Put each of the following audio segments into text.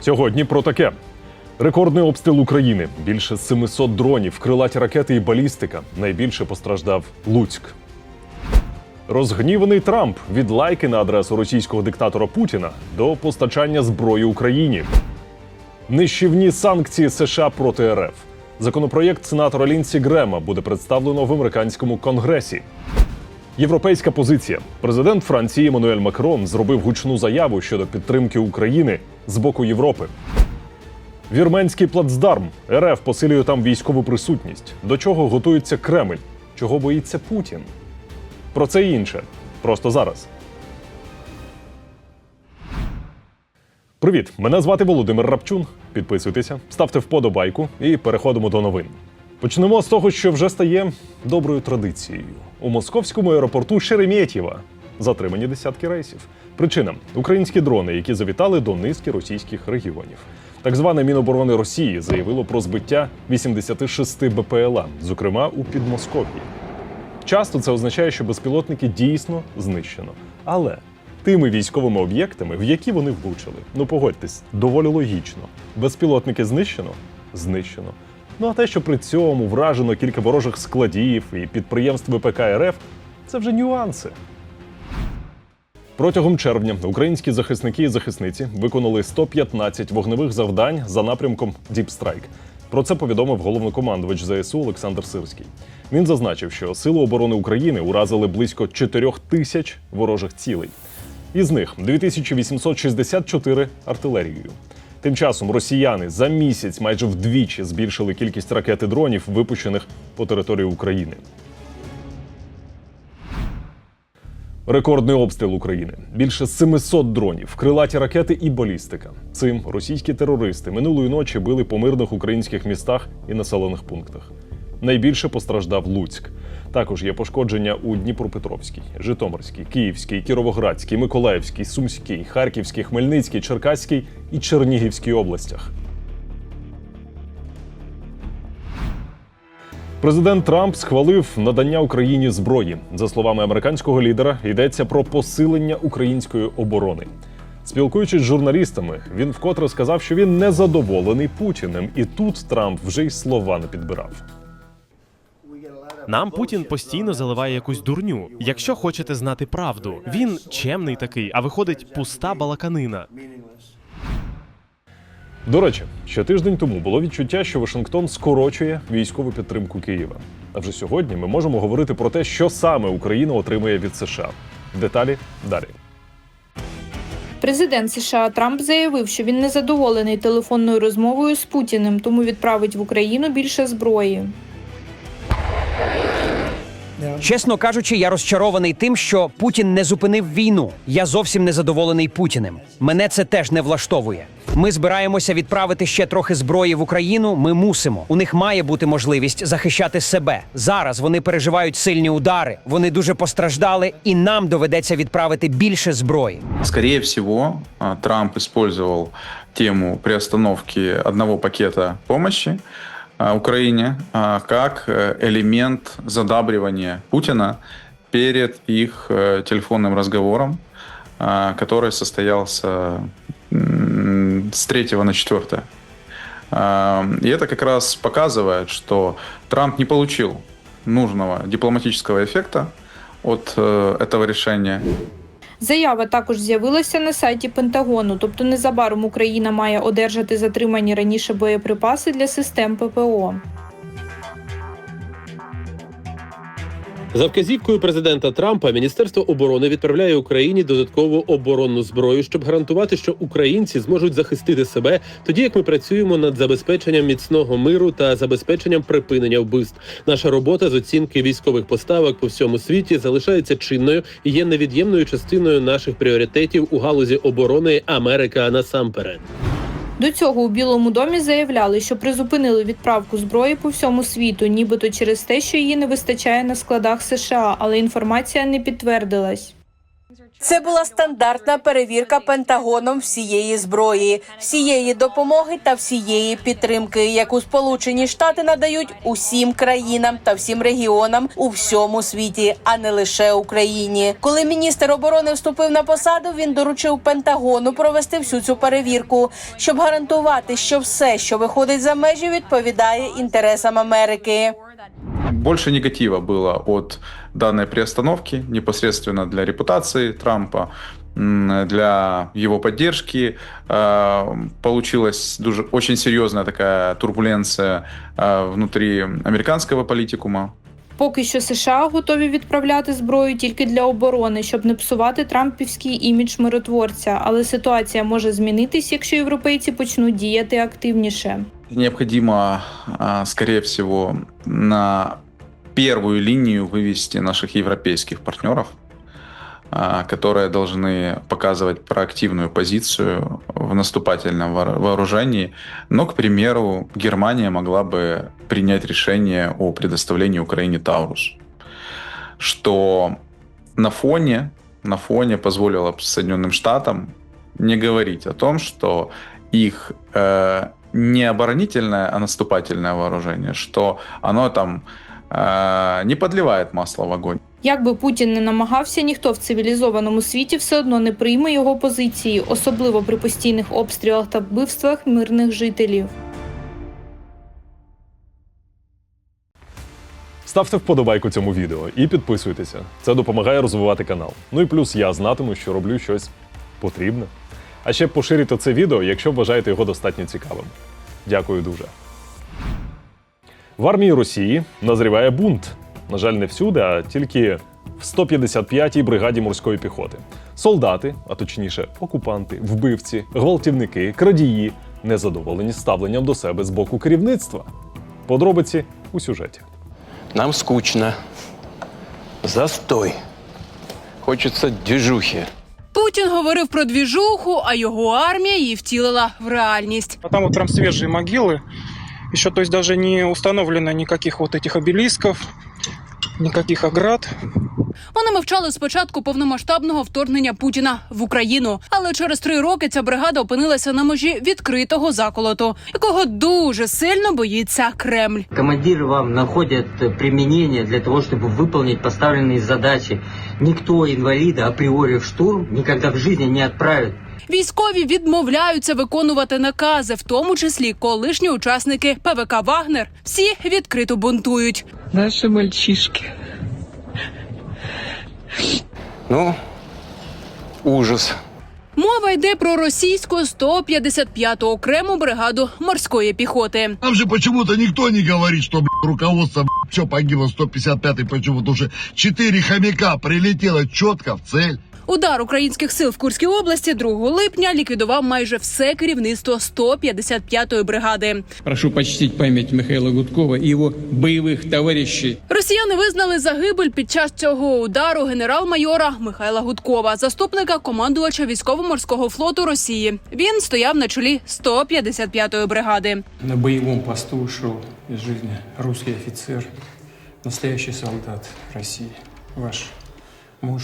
Сьогодні про таке. Рекордний обстріл України. Більше 700 дронів, крилаті ракети і балістика. Найбільше постраждав Луцьк. Розгніваний Трамп від лайки на адресу російського диктатора Путіна до постачання зброї Україні. Нищівні санкції США проти РФ. Законопроєкт сенатора Лінсі Грема буде представлено в американському конгресі. Європейська позиція. Президент Франції Еммануель Макрон зробив гучну заяву щодо підтримки України з боку Європи. Вірменський плацдарм. РФ посилює там військову присутність. До чого готується Кремль? Чого боїться Путін? Про це і інше. Просто зараз. Привіт! Мене звати Володимир Рапчун. Підписуйтеся, ставте вподобайку і переходимо до новин. Почнемо з того, що вже стає доброю традицією. У московському аеропорту Шереметьєва затримані десятки рейсів. Причина українські дрони, які завітали до низки російських регіонів. Так зване Міноборони Росії заявило про збиття 86 БПЛА, зокрема у Підмосков'ї. Часто це означає, що безпілотники дійсно знищено. Але тими військовими об'єктами, в які вони влучили, ну погодьтесь, доволі логічно. Безпілотники знищено? Знищено. Ну а те, що при цьому вражено кілька ворожих складів і підприємств ВПК РФ, це вже нюанси. Протягом червня українські захисники і захисниці виконали 115 вогневих завдань за напрямком Strike. Про це повідомив головнокомандувач ЗСУ Олександр Сирський. Він зазначив, що Сили оборони України уразили близько 4 тисяч ворожих цілей. Із них 2864 артилерією. Тим часом росіяни за місяць майже вдвічі збільшили кількість ракет і дронів, випущених по території України. Рекордний обстріл України. Більше 700 дронів, крилаті ракети і балістика. Цим російські терористи минулої ночі били по мирних українських містах і населених пунктах. Найбільше постраждав Луцьк. Також є пошкодження у Дніпропетровській, Житомирській, Київській, Кіровоградській, Миколаївській, Сумській, Харківській, Хмельницькій, Черкаській і Чернігівській областях. Президент Трамп схвалив надання Україні зброї. За словами американського лідера, йдеться про посилення української оборони. Спілкуючись з журналістами, він вкотре сказав, що він не задоволений Путіним, і тут Трамп вже й слова не підбирав. Нам Путін постійно заливає якусь дурню. Якщо хочете знати правду, він чемний такий, а виходить пуста балаканина. До речі, ще тиждень тому було відчуття, що Вашингтон скорочує військову підтримку Києва. А вже сьогодні ми можемо говорити про те, що саме Україна отримує від США. Деталі далі. Президент США Трамп заявив, що він не задоволений телефонною розмовою з Путіним, тому відправить в Україну більше зброї. Чесно кажучи, я розчарований тим, що Путін не зупинив війну. Я зовсім не задоволений Путіним. Мене це теж не влаштовує. Ми збираємося відправити ще трохи зброї в Україну. Ми мусимо. У них має бути можливість захищати себе. Зараз вони переживають сильні удари. Вони дуже постраждали, і нам доведеться відправити більше зброї. Скорее всего, а, Трамп использовал тему приостановки одного пакета помощи а, Украине а, как э, элемент задабривания Путина перед их э, телефонным разговором, а, который состоялся с 3 на 4. А, И это как раз показывает, что Трамп не получил нужного дипломатического эффекта от э, этого решения. Заява також з'явилася на сайті Пентагону, тобто незабаром Україна має одержати затримані раніше боєприпаси для систем ППО. За вказівкою президента Трампа Міністерство оборони відправляє Україні додаткову оборонну зброю, щоб гарантувати, що українці зможуть захистити себе, тоді як ми працюємо над забезпеченням міцного миру та забезпеченням припинення вбивств. Наша робота з оцінки військових поставок по всьому світі залишається чинною і є невід'ємною частиною наших пріоритетів у галузі оборони Америка насамперед. До цього у Білому домі заявляли, що призупинили відправку зброї по всьому світу, нібито через те, що її не вистачає на складах США, але інформація не підтвердилась. Це була стандартна перевірка Пентагоном всієї зброї, всієї допомоги та всієї підтримки, яку Сполучені Штати надають усім країнам та всім регіонам у всьому світі, а не лише Україні. Коли міністр оборони вступив на посаду, він доручив Пентагону провести всю цю перевірку, щоб гарантувати, що все, що виходить за межі, відповідає інтересам Америки. Больше негатива было от данной приостановки непосредственно для репутации Трампа, м, для его поддержки. Э, Получилась дуже, очень серьезная такая турбуленция э, внутри американского политикума. Поки що США готові відправляти зброю тільки для оборони, щоб не псувати трампівський імідж миротворця. Але ситуація може змінитись, якщо європейці почнуть діяти активніше. Необходимо, а, скорее всего, на первую линию вывести наших европейских партнеров, а, которые должны показывать проактивную позицию в наступательном воор- вооружении. Но, к примеру, Германия могла бы принять решение о предоставлении Украине Таурус, что на фоне, на фоне позволило Соединенным Штатам не говорить о том, что их э, не оборонительное, а наступательное вооружение, что оно там э, не подливает масло в огонь. Як би Путін не намагався, ніхто в цивілізованому світі все одно не прийме його позиції, особливо при постійних обстрілах та вбивствах мирних жителів. Ставте вподобайку цьому відео і підписуйтеся. Це допомагає розвивати канал. Ну і плюс я знатиму, що роблю щось потрібне. А ще поширюйте це відео, якщо вважаєте його достатньо цікавим. Дякую дуже. В армії Росії назріває бунт. На жаль, не всюди, а тільки в 155-й бригаді морської піхоти. Солдати, а точніше, окупанти, вбивці, гвалтівники, крадії незадоволені ставленням до себе з боку керівництва. Подробиці у сюжеті. Нам скучно. Застой. Хочется движухи. Путін говорив про двіжуху, а його армія її втілила в реальність. А там от прям свіжі могили. Еще, то есть, даже не установлено никаких вот этих обелисков, никаких оград. Вони мовчали з початку повномасштабного вторгнення Путіна в Україну. Але через три роки ця бригада опинилася на межі відкритого заколоту, якого дуже сильно боїться Кремль. Командиры вам находят э, применение для того, чтобы выполнить поставленные задачи. Никто инвалида априори в штурм никогда в жизни не отправит. Військові відмовляються виконувати накази, в тому числі колишні учасники ПВК Вагнер. Всі відкрито бунтують. Наши мальчишки. Ну, ужас. Мова йде про російську 155-ту окрему бригаду морської піхоти. Там же почему-то никто не говорит, что блядь, руководство все погибло 155-й почему-то. Потому что четыре хомяка прилетело четко в цель. Удар українських сил в Курській області 2 липня ліквідував майже все керівництво 155-ї бригади. Прошу почтить память Михаила Гудкова и его боевых товарищей. Росіяни визнали загибель під час цього удару генерал-майора Михайла Гудкова, заступника командувача військово-морського флоту Росії. Він стояв на чолі 155-ї бригади. На боевом посту ушел из жизни русский офицер, настоящий солдат России. Ваш муж.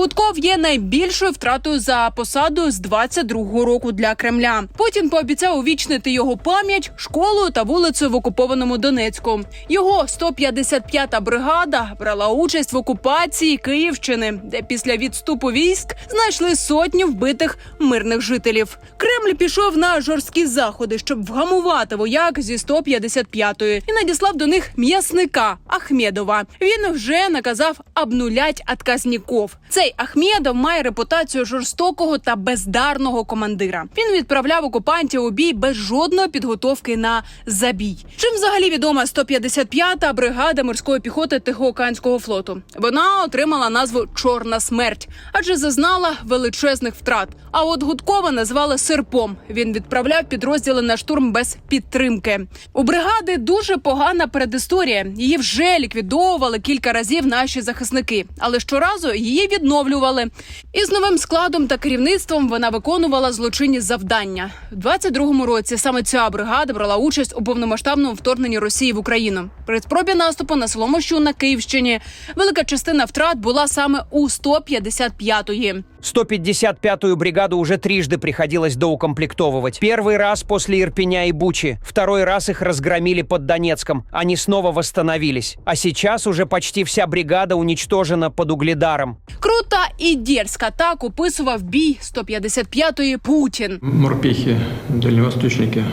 Гудков є найбільшою втратою за посаду з 22-го року для Кремля. Путін пообіцяв увічнити його пам'ять школою та вулицею в окупованому Донецьку. Його 155-та бригада брала участь в окупації Київщини, де після відступу військ знайшли сотні вбитих мирних жителів. Кремль пішов на жорсткі заходи, щоб вгамувати вояк зі 155-ї і надіслав до них м'ясника Ахмедова. Він вже наказав обнулять отказніков. Цей Ахмедов має репутацію жорстокого та бездарного командира. Він відправляв окупантів у бій без жодної підготовки на забій. Чим взагалі відома 155-та бригада морської піхоти Тихоокеанського флоту? Вона отримала назву Чорна смерть, адже зазнала величезних втрат. А от Гудкова назвали серпом. Він відправляв підрозділи на штурм без підтримки. У бригади дуже погана передісторія. Її вже ліквідовували кілька разів наші захисники, але щоразу її відновлювали відновлювали. І з новим складом та керівництвом вона виконувала злочинні завдання. У 22-му році саме ця бригада брала участь у повномасштабному вторгненні Росії в Україну. При спробі наступу на село Мощун на Київщині велика частина втрат була саме у 155-ї. 155-ю бригаду уже трижды приходилось доукомплектовывать. Первый раз после Ирпеня и Бучи, второй раз их разгромили под Донецком. Они снова восстановились. А сейчас уже почти вся бригада уничтожена под Угледаром. Крута і дерзка так описував бій 155-ї Путін. Морпіхи, дальневосточники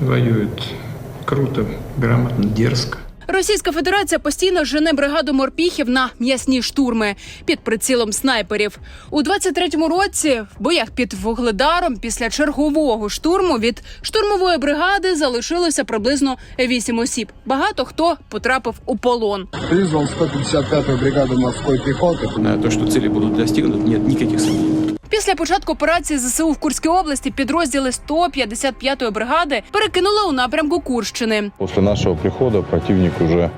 воюють круто, грамотно, дерзко. Російська Федерація постійно жене бригаду морпіхів на м'ясні штурми під прицілом снайперів. У 23-му році в боях під Вугледаром після чергового штурму від штурмової бригади залишилося приблизно 8 осіб. Багато хто потрапив у полон. Призвал 155-ю бригаду морской пехоты. То, что цели будут достигнуты, нет никаких сомнений. Після початку операції ЗСУ в Курській області підрозділи 155-ї бригади перекинули у напрямку Курщини. После нашего прихода противник уже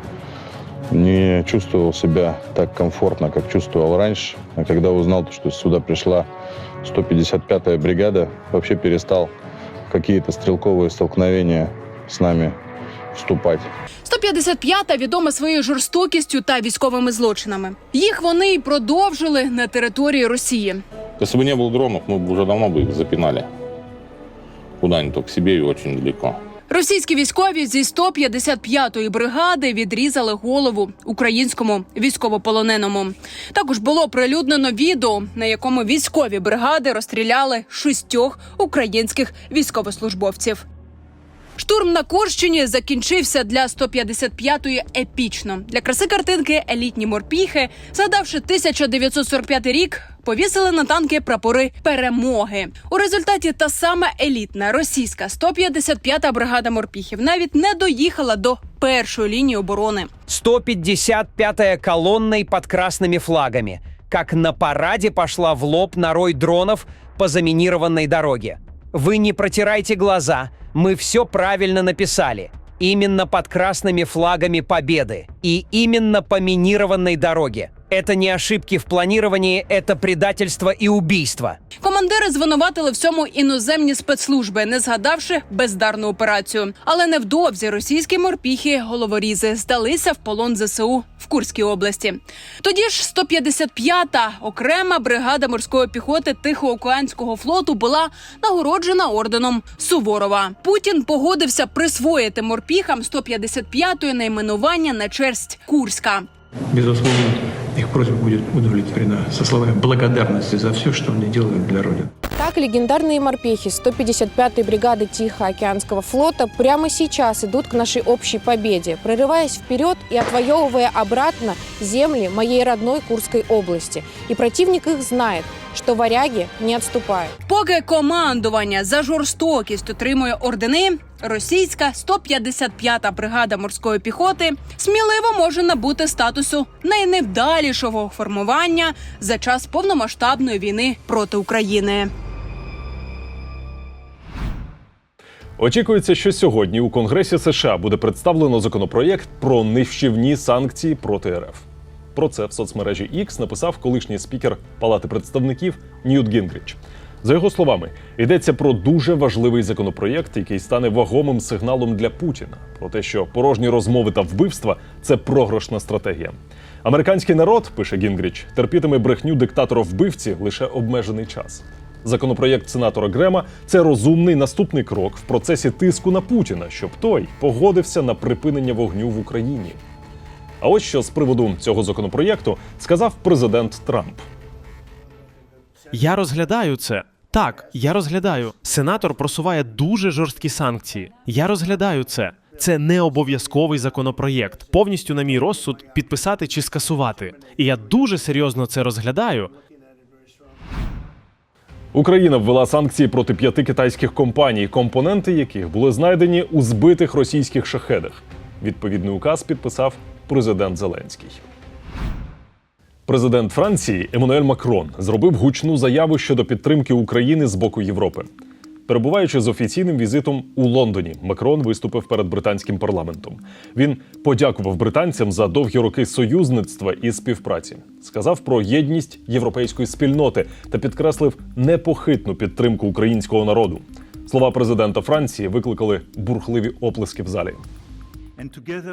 не чувствовал себя так комфортно, как чувствовал раньше. А когда узнал, что сюда пришла 155-я бригада, вообще перестал какие-то стрелковые столкновения с нами вступать. 155-та відома своєю жорстокістю та військовими злочинами. Їх вони й продовжили на території Росії. Если бы не было дронов, мы бы уже давно бы их запинали. Куда-нибудь то к себе и очень далеко. Російські військові зі 155-ї бригади відрізали голову українському військовополоненому. Також було прилюднено відео, на якому військові бригади розстріляли шістьох українських військовослужбовців. Штурм на Курщині закінчився для 155-ї епічно. Для краси картинки елітні морпіхи, згадавши 1945 рік, повісили на танки прапори перемоги. У результаті та сама елітна російська 155-та бригада морпіхів навіть не доїхала до першої лінії оборони. 155-я колонной под красными флагами. Как на параде пошла в лоб на рой дронов по заминированной дороге. Вы не протирайте глаза, мы все правильно написали. Именно под красными флагами победы. И именно по минированной дороге. Это не ошибки в планировании, это предательство и убийство. Командири звинуватили в цьому іноземні спецслужби, не згадавши бездарну операцію. Але невдовзі російські морпіхи головорізи здалися в полон ЗСУ в Курській області. Тоді ж 155-та окрема бригада морської піхоти Тихоокеанського флоту була нагороджена орденом Суворова. Путін погодився присвоїти морпіхам 155-ї найменування на честь Курська. Безусловно, их просьба будет удовлетворена со словами благодарности за все, что они делают для Родины. Так, легендарные морпехи 155-й бригады Тихоокеанского флота прямо сейчас идут к нашей общей победе, прорываясь вперед и отвоевывая обратно земли моей родной Курской области. И противник их знает, что варяги не отступают. Поки командування за жорстокість отримує ордени, російська 155-та бригада морської піхоти сміливо може набути статусу найневдалішого формування за час повномасштабної війни проти України. Очікується, що сьогодні у Конгресі США буде представлено законопроєкт про нищівні санкції проти РФ. Про це в соцмережі X написав колишній спікер Палати представників Ньют Гінгріч. За його словами, йдеться про дуже важливий законопроєкт, який стане вагомим сигналом для Путіна про те, що порожні розмови та вбивства це програшна стратегія. Американський народ, пише Гінгріч, терпітиме брехню диктатора вбивці лише обмежений час. Законопроєкт сенатора Грема це розумний наступний крок в процесі тиску на Путіна, щоб той погодився на припинення вогню в Україні. А ось що з приводу цього законопроєкту сказав президент Трамп. Я розглядаю це. Так, я розглядаю. Сенатор просуває дуже жорсткі санкції. Я розглядаю це. Це не обов'язковий законопроєкт. Повністю на мій розсуд підписати чи скасувати. І я дуже серйозно це розглядаю. Україна ввела санкції проти п'яти китайських компаній, компоненти яких були знайдені у збитих російських шахедах. Відповідний указ підписав президент Зеленський. Президент Франції Еммануель Макрон зробив гучну заяву щодо підтримки України з боку Європи. Перебуваючи з офіційним візитом у Лондоні, Макрон виступив перед британським парламентом. Він подякував британцям за довгі роки союзництва і співпраці, сказав про єдність європейської спільноти та підкреслив непохитну підтримку українського народу. Слова президента Франції викликали бурхливі оплески в залі.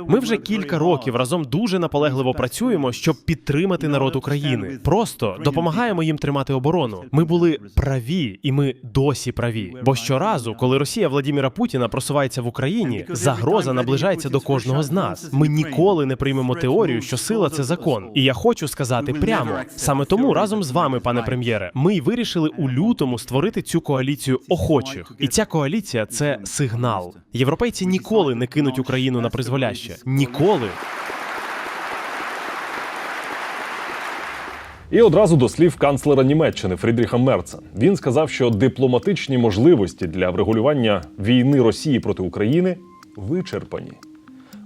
Ми вже кілька років разом дуже наполегливо працюємо, щоб підтримати народ України. Просто допомагаємо їм тримати оборону. Ми були праві, і ми досі праві. Бо щоразу, коли Росія Владіміра Путіна просувається в Україні, загроза наближається до кожного з нас. Ми ніколи не приймемо теорію, що сила це закон. І я хочу сказати прямо саме тому разом з вами, пане прем'єре, ми й вирішили у лютому створити цю коаліцію охочих. І ця коаліція це сигнал. Європейці ніколи не кинуть Україну на призволяще. Ніколи. І одразу до слів канцлера Німеччини Фрідріха Мерца. Він сказав, що дипломатичні можливості для врегулювання війни Росії проти України вичерпані.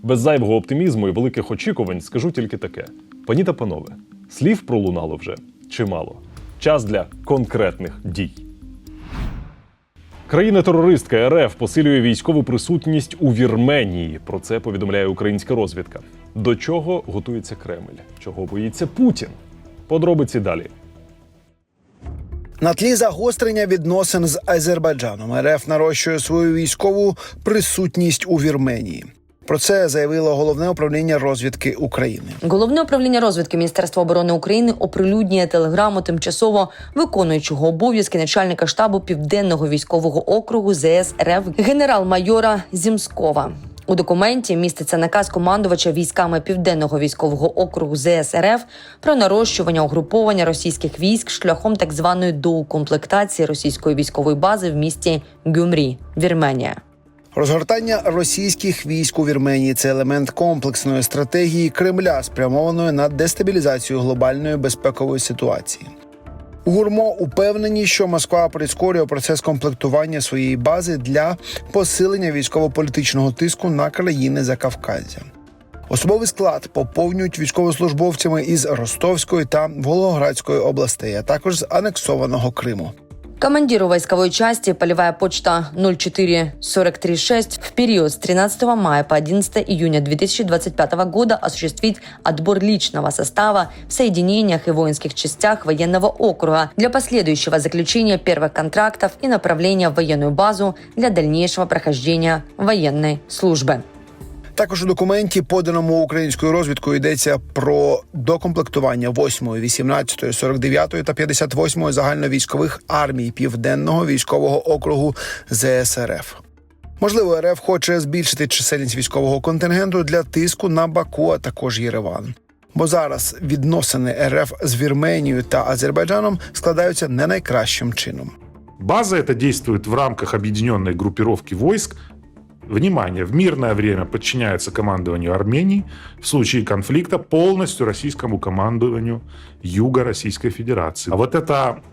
Без зайвого оптимізму і великих очікувань скажу тільки таке: пані та панове, слів пролунало вже чимало. Час для конкретних дій. Країна-терористка РФ посилює військову присутність у Вірменії. Про це повідомляє українська розвідка. До чого готується Кремль? Чого боїться Путін? Подробиці далі. На тлі загострення відносин з Азербайджаном РФ нарощує свою військову присутність у Вірменії. Про це заявило головне управління розвідки України. Головне управління розвідки Міністерства оборони України оприлюднює телеграму тимчасово виконуючого обов'язки начальника штабу південного військового округу ЗС РФ генерал-майора Зімскова. У документі міститься наказ командувача військами південного військового округу ЗС РФ про нарощування угруповання російських військ шляхом так званої доукомплектації російської військової бази в місті Гюмрі, Вірменія. Розгортання російських військ у Вірменії це елемент комплексної стратегії Кремля, спрямованої на дестабілізацію глобальної безпекової ситуації. Гурмо упевнені, що Москва прискорює процес комплектування своєї бази для посилення військово-політичного тиску на країни Закавказя. Особовий склад поповнюють військовослужбовцями із Ростовської та Волгоградської областей, а також з анексованого Криму. Командиру войсковой части полевая почта 04436 в период с 13 мая по 11 июня 2025 года осуществить отбор личного состава в соединениях и воинских частях военного округа для последующего заключения первых контрактов и направления в военную базу для дальнейшего прохождения военной службы. Також у документі, поданому українською розвідкою, йдеться про докомплектування 8, 18, 49 та 58 загальновійськових армій Південного військового округу ЗСРФ. Можливо, РФ хоче збільшити чисельність військового контингенту для тиску на Баку, а також Єреван. Бо зараз відносини РФ з Вірменією та Азербайджаном складаються не найкращим чином. База эта действует в рамках объединенной группировки войск. Внимание, в мирное время подчиняется командованию Армении, в случае конфликта полностью российскому командованию Юга Российской Федерации. А вот эта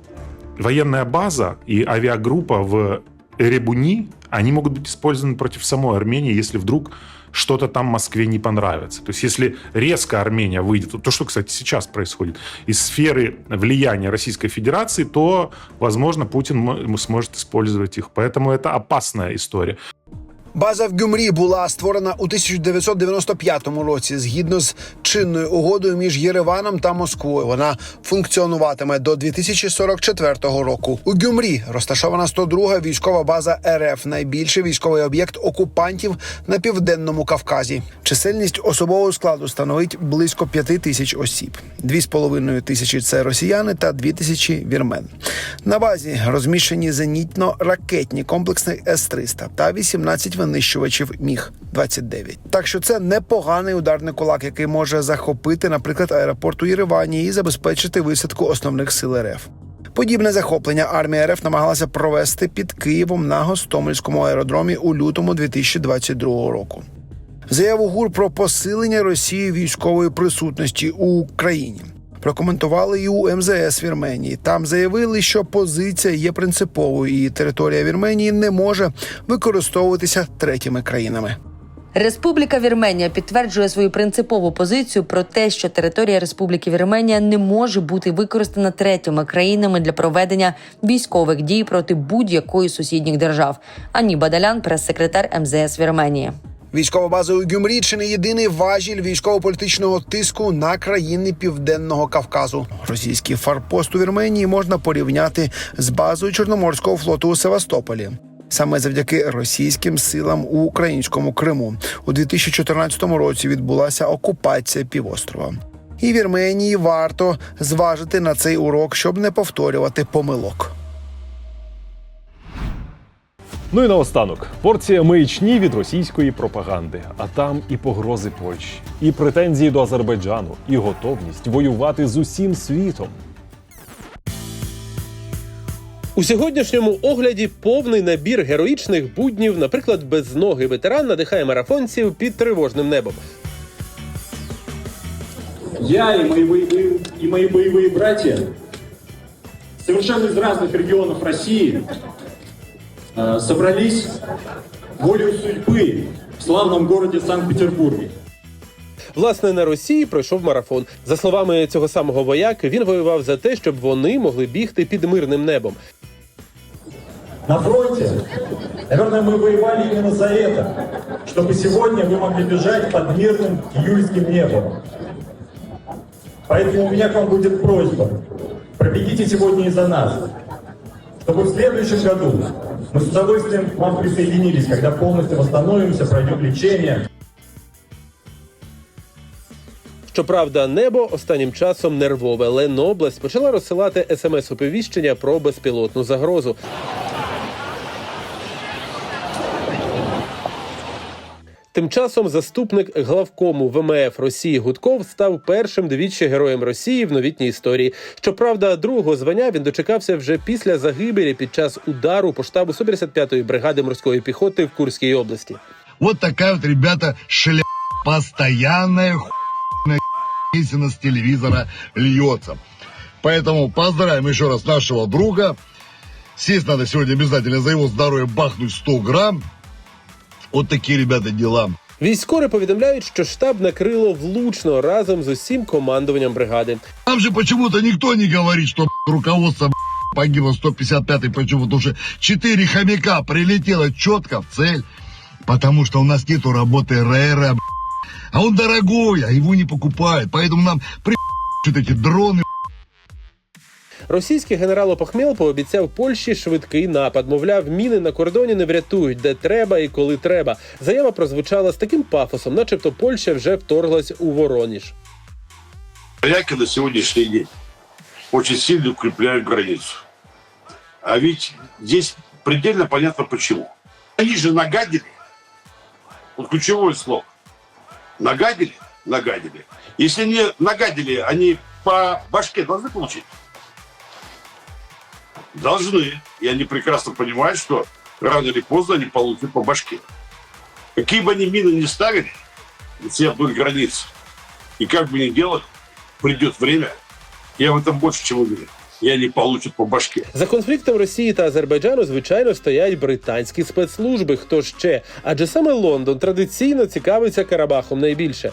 военная база и авиагруппа в Эребуни, они могут быть использованы против самой Армении, если вдруг что-то там Москве не понравится. То есть если резко Армения выйдет, то что, кстати, сейчас происходит, из сферы влияния Российской Федерации, то, возможно, Путин сможет использовать их. Поэтому это опасная история. База в Гюмрі була створена у 1995 році згідно з чинною угодою між Єреваном та Москвою. Вона функціонуватиме до 2044 року. У Гюмрі розташована 102-га військова база РФ, найбільший військовий об'єкт окупантів на південному Кавказі. Чисельність особового складу становить близько 5 тисяч осіб. Дві з половиною тисячі це росіяни та дві тисячі вірмен. На базі розміщені зенітно-ракетні комплекси С-300 та 18 винищувачів Міг 29 Так що це непоганий ударний кулак, який може захопити, наприклад, аеропорт у Єревані і забезпечити висадку основних сил РФ. Подібне захоплення армія РФ намагалася провести під Києвом на Гостомельському аеродромі у лютому 2022 року. Заяву ГУР про посилення Росії військової присутності у Україні прокоментували і у МЗС Вірменії. Там заявили, що позиція є принциповою, і територія Вірменії не може використовуватися третіми країнами. Республіка Вірменія підтверджує свою принципову позицію про те, що територія Республіки Вірменія не може бути використана третіми країнами для проведення військових дій проти будь-якої сусідніх держав. Ані Бадалян, прес-секретар МЗС Вірменії. Військова база у Гюмрі єдиний важіль військово-політичного тиску на країни Південного Кавказу. Російський форпост у Вірменії можна порівняти з базою Чорноморського флоту у Севастополі. Саме завдяки російським силам у українському Криму у 2014 році відбулася окупація півострова. І Вірменії варто зважити на цей урок, щоб не повторювати помилок. Ну і наостанок порція маячні від російської пропаганди. А там і погрози Польщі, і претензії до Азербайджану, і готовність воювати з усім світом. У сьогоднішньому огляді повний набір героїчних буднів, наприклад, безногий ветеран надихає марафонців під тривожним небом. Я и мои боевые, и мои боевые братья совершенно из разных регионов России э, собрались волею судьбы в славном городе Санкт-Петербурге. Власне, на Росії пройшов марафон. За словами цього самого вояки, він воював за те, щоб вони могли бігти під мирним небом. На фронте, наверное, мы воевали именно за это, чтобы сегодня вы могли бежать под мирным июльским небом. Поэтому у меня к вам будет просьба. Пробегите сегодня и за нас, чтобы в следующем году мы с удовольствием к вам присоединились, когда полностью восстановимся, пройдем лечение. Щоправда, небо останнім часом нервове. Ленобласть почала розсилати смс-оповіщення про безпілотну загрозу. Тим часом заступник главкому ВМФ Росії Гудков став першим двічі героєм Росії в новітній історії. Щоправда, другого звання він дочекався вже після загибелі під час удару по штабу 155-ї бригади морської піхоти в Курській області. Вот такая вот, ребята, шля... Постоянная хуйная песня с телевизора льется. Поэтому поздравим еще раз нашего друга. Сесть надо сегодня обязательно за его здоровье бахнуть 100 грамм. Вот такие, ребята, дела. Військові повідомляють, що штаб накрило влучно разом з усім командуванням бригади. Там же почему-то никто не говорит, что б***ь, руководство б***ь, погибло 155-й. Почему? Потому что 4 хомяка прилетело четко в цель. Потому что у нас нету работы РР. б***ь. А он дорогой, а его не покупают. Поэтому нам при вот эти дроны. Російський генерал Опахмел пообіцяв Польщі швидкий напад. Мовляв, міни на кордоні не врятують, де треба і коли треба. Заява прозвучала з таким пафосом, начебто Польща вже вторглась у Вороніж. Поляки на сегодняшний день очень сильно укрепляют границу. А ведь здесь предельно понятно почему. Они же нагадили. Вот ключевое слово. Нагадили? Нагадили. Если не нагадили, они по башке должны получить? Должны. И они прекрасно понимают, что рано или поздно они получат по башке. Какие бы они мины ни ставили, все вдоль границы, и как бы ни делали, придет время, я в этом больше чем уверен, и они получат по башке. За конфліктом Росії та Азербайджану, звичайно, стоять британські спецслужби. Хто ще? Адже саме Лондон традиційно цікавиться Карабахом найбільше.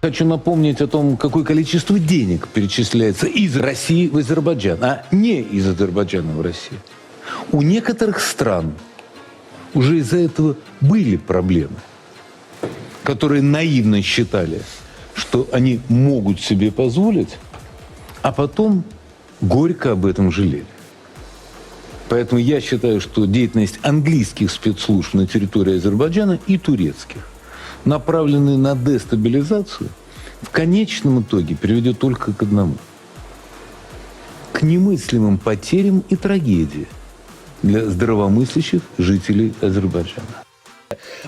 Хочу напомнить о том, какое количество денег перечисляется из России в Азербайджан, а не из Азербайджана в Россию. У некоторых стран уже из-за этого были проблемы, которые наивно считали, что они могут себе позволить, а потом горько об этом жалели. Поэтому я считаю, что деятельность английских спецслужб на территории Азербайджана и турецких направленные на дестабилизацию, в конечном итоге приведет только к одному. К немыслимым потерям и трагедии для здравомыслящих жителей Азербайджана.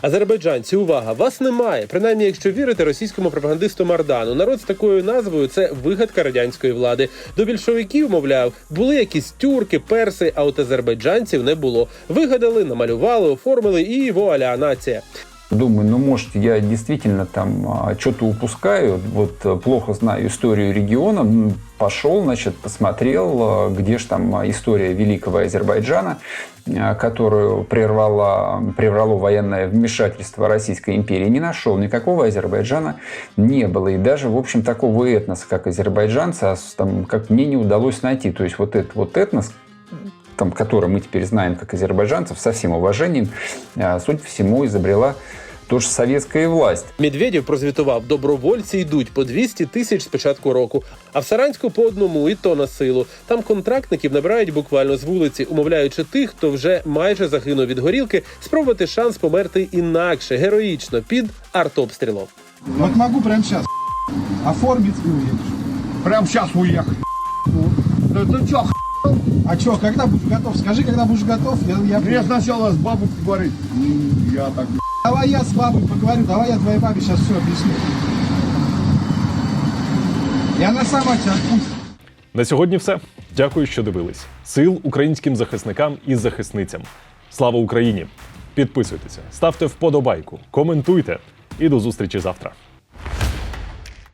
Азербайджанці, увага, вас немає. Принаймні, якщо вірити російському пропагандисту Мардану, народ з такою назвою це вигадка радянської влади. До більшовиків, мовляв, були якісь тюрки, перси, а от азербайджанців не було. Вигадали, намалювали, оформили і вуаля нація. Думаю, ну может я действительно там а, что-то упускаю, вот а, плохо знаю историю региона, пошел, значит, посмотрел, э, где же там э, история великого Азербайджана, э, которую прервало, прервало военное вмешательство Российской империи. Не нашел, никакого Азербайджана не было. И даже, в общем, такого этноса, как азербайджанцы, а там, как мне не удалось найти. То есть вот этот вот этнос, там, который мы теперь знаем как азербайджанцев, со всем уважением, э, судя по всему, изобрела тоже советская власть. Медведєв прозвітував, добровольці йдуть по 200 тисяч з початку року, а в Саранську по одному, і то на силу. Там контрактників набирають буквально з вулиці, умовляючи тих, хто вже майже загинув від горілки, спробувати шанс померти інакше, героїчно під артобстрілом. Вот могу прямо сейчас оформить и уедешь. Прямо сейчас уехать. Да ты чё, а чё, когда будешь готов? Скажи, когда будешь готов. Я, я... сначала с бабой поговорить. Я так... Давай я с бабой поговорю, давай я твоей бабе сейчас все объясню. И она сама тебя отпустит. На сьогодні все. Дякую, що дивились. Сил українським захисникам і захисницям. Слава Україні! Підписуйтеся, ставте вподобайку, коментуйте і до зустрічі завтра.